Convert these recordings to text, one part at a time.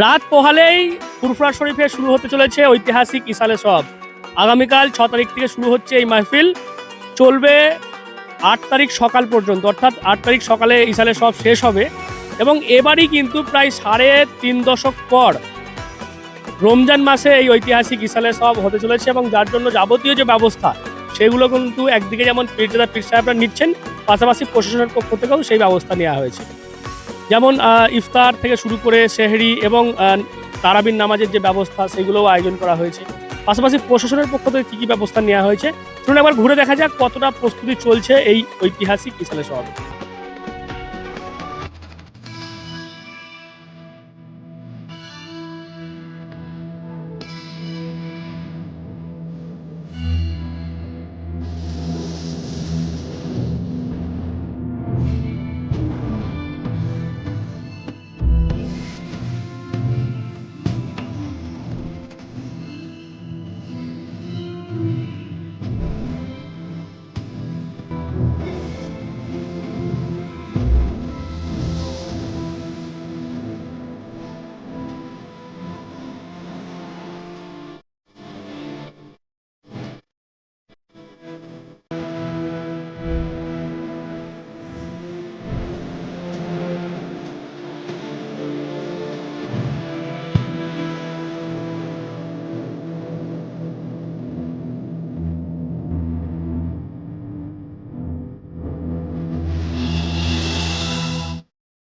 রাত পোহালেই ফুরফুরা শরীফে শুরু হতে চলেছে ঐতিহাসিক ইসালে সব। আগামীকাল ছ তারিখ থেকে শুরু হচ্ছে এই মাহফিল। চলবে আট তারিখ সকাল পর্যন্ত, অর্থাৎ আট তারিখ সকালে ইসালে সব শেষ হবে। এবং এবারই কিন্তু প্রায় সাড়ে তিন দশক পর রমজান মাসে এই ঐতিহাসিক ইসালে সব হতে চলেছে এবং যার জন্য যাবতীয় যে ব্যবস্থা, সেগুলো কিন্তু একদিকে যেমন পীরজাদা পীর সাহেবরা নিচ্ছেন, পাশাপাশি প্রশাসনের পক্ষ থেকেও সেই ব্যবস্থা নেওয়া হয়েছে। যেমন ইফতার থেকে শুরু করে শেহরি এবং তারাবিন নামাজের যে ব্যবস্থা, সেগুলোও আয়োজন করা হয়েছে। পাশাপাশি প্রশাসনের পক্ষ থেকে কী কী ব্যবস্থা নেওয়া হয়েছে? শুনে একবার ঘুরে দেখা যাক কতটা প্রস্তুতি চলছে এই ঐতিহাসিক ইসালে শহরে।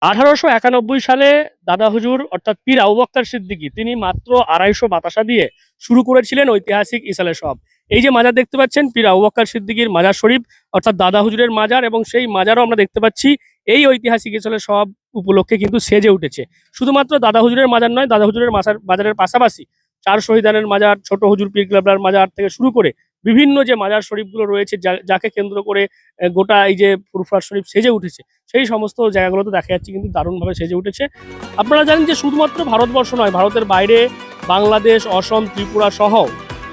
আঠারোশো একানব্বই সালে দাদা হুজুর, অর্থাৎ পীর আউ বক্তার সিদ্দিকী, তিনি মাত্র আড়াইশো বাতাসা দিয়ে শুরু করেছিলেন ঐতিহাসিক ইসালে সব। এই যে মাজার দেখতে পাচ্ছেন, পীর আউ বক্কার সিদ্দিকীর মাজার শরীফ, অর্থাৎ দাদা হুজুরের মাজার এবং সেই মাজারও আমরা দেখতে পাচ্ছি, এই ঐতিহাসিক ইসালে সব উপলক্ষে কিন্তু সেজে উঠেছে। শুধুমাত্র দাদা হুজুরের মাজার নয়, দাদা হুজুরের মাজার বাজারের পাশাপাশি চার শহীদানের মাজার, ছোট হুজুর পীর ক্লাবলার মাজার থেকে শুরু করে বিভিন্ন যে মাজার শরীফগুলো রয়েছে যাকে কেন্দ্র করে গোটা এই যে ফুরফুরা শরীফ সেজে উঠেছে, সেই সমস্ত জায়গাগুলোতে দেখা যাচ্ছে কিন্তু দারুণভাবে সেজে উঠেছে। আপনারা জানেন যে শুধুমাত্র ভারতবর্ষ নয়, ভারতের বাইরে বাংলাদেশ, অসম, ত্রিপুরা সহ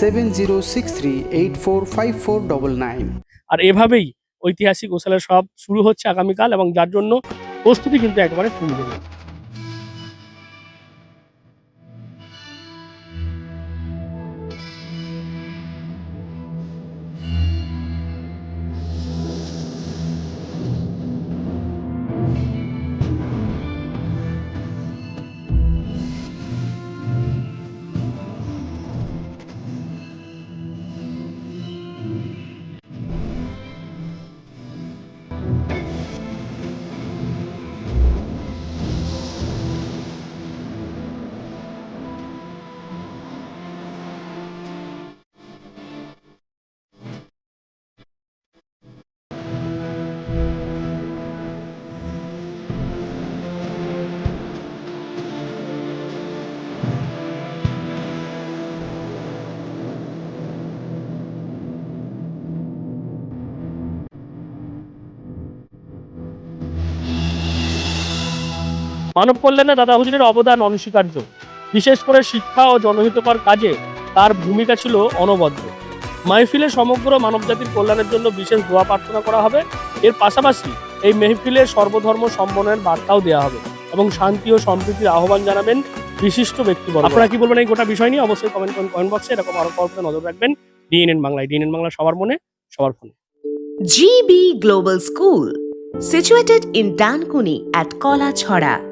seven zero six three eight four five four double nine আর এভাবেই ঐতিহাসিক গোসালের সব শুরু হচ্ছে আগামীকাল এবং যার জন্য প্রস্তুতি কিন্তু একেবারে শুরু দেবে মানব কল্যাণে দাদা হুজুরের অবদান অনস্বীকার্য। বিশেষ করে শিক্ষা ও জনহিতকর কাজে তার ভূমিকা ছিল অনবদ্য। মাহফিলে সমগ্র মানবজাতির কল্যাণের জন্য বিশেষ দোয়া প্রার্থনা করা হবে। এর পাশাপাশি এই মেহফিলে সর্বধর্ম সম্মানের বার্তাও দেওয়া হবে এবং শান্তি ও সম্প্রীতির আহ্বান জানাবেন বিশিষ্ট ব্যক্তিবর্গ। আপনারা কি বলবেন এই গোটা বিষয় নিয়ে? অবশ্যই কমেন্ট করুন কমেন্ট বক্সে এরকম আরও পর্বতে নজর রাখবেন। ডিএনএন বাংলায়। ডিএনএন বাংলা সবার মনে সবার ফোনে। GB Global School, situated in Dankuni at Kalachhara